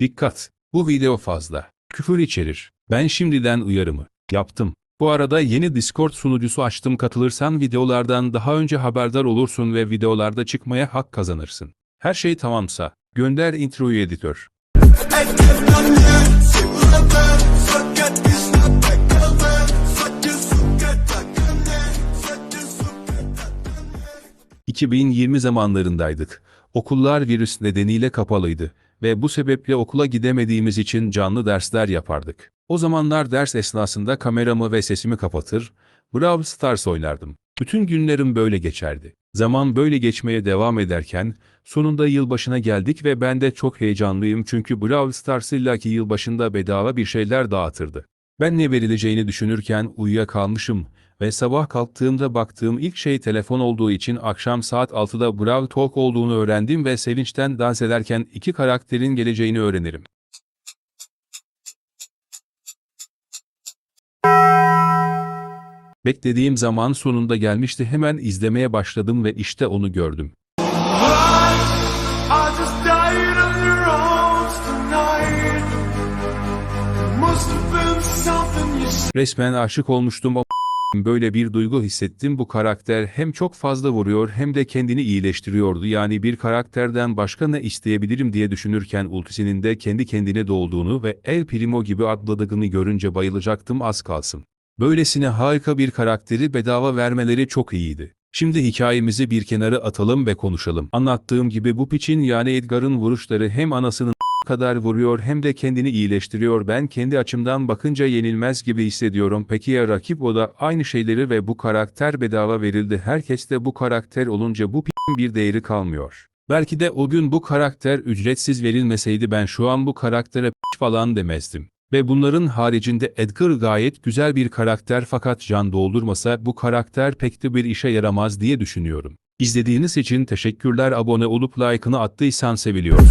Dikkat! Bu video fazla. Küfür içerir. Ben şimdiden uyarımı yaptım. Bu arada yeni Discord sunucusu açtım katılırsan videolardan daha önce haberdar olursun ve videolarda çıkmaya hak kazanırsın. Her şey tamamsa gönder introyu editör. ...2020 zamanlarındaydık. Okullar virüs nedeniyle kapalıydı ve bu sebeple okula gidemediğimiz için canlı dersler yapardık. O zamanlar ders esnasında kameramı ve sesimi kapatır, Brawl Stars oynardım. Bütün günlerim böyle geçerdi. Zaman böyle geçmeye devam ederken, sonunda yılbaşına geldik ve ben de çok heyecanlıyım çünkü Brawl Stars illaki yılbaşında bedava bir şeyler dağıtırdı. Ben ne verileceğini düşünürken uyuyakalmışım ve sabah kalktığımda baktığım ilk şey telefon olduğu için akşam saat 6'da Brawl Talk olduğunu öğrendim ve sevinçten dans ederken iki karakterin geleceğini öğrenirim. Beklediğim zaman sonunda gelmişti hemen izlemeye başladım ve işte onu gördüm. Resmen aşık olmuştum o böyle bir duygu hissettim bu karakter hem çok fazla vuruyor hem de kendini iyileştiriyordu yani bir karakterden başka ne isteyebilirim diye düşünürken ultisinin de kendi kendine dolduğunu ve El Primo gibi adladığını görünce bayılacaktım az kalsın. Böylesine harika bir karakteri bedava vermeleri çok iyiydi. Şimdi hikayemizi bir kenara atalım ve konuşalım. Anlattığım gibi bu piçin yani Edgar'ın vuruşları hem anasının kadar vuruyor hem de kendini iyileştiriyor. Ben kendi açımdan bakınca yenilmez gibi hissediyorum. Peki ya rakip o da aynı şeyleri ve bu karakter bedava verildi. Herkes de bu karakter olunca bu p***in bir değeri kalmıyor. Belki de o gün bu karakter ücretsiz verilmeseydi ben şu an bu karaktere p*** falan demezdim. Ve bunların haricinde Edgar gayet güzel bir karakter fakat can doldurmasa bu karakter pek de bir işe yaramaz diye düşünüyorum. İzlediğiniz için teşekkürler abone olup like'ını attıysan seviliyorum.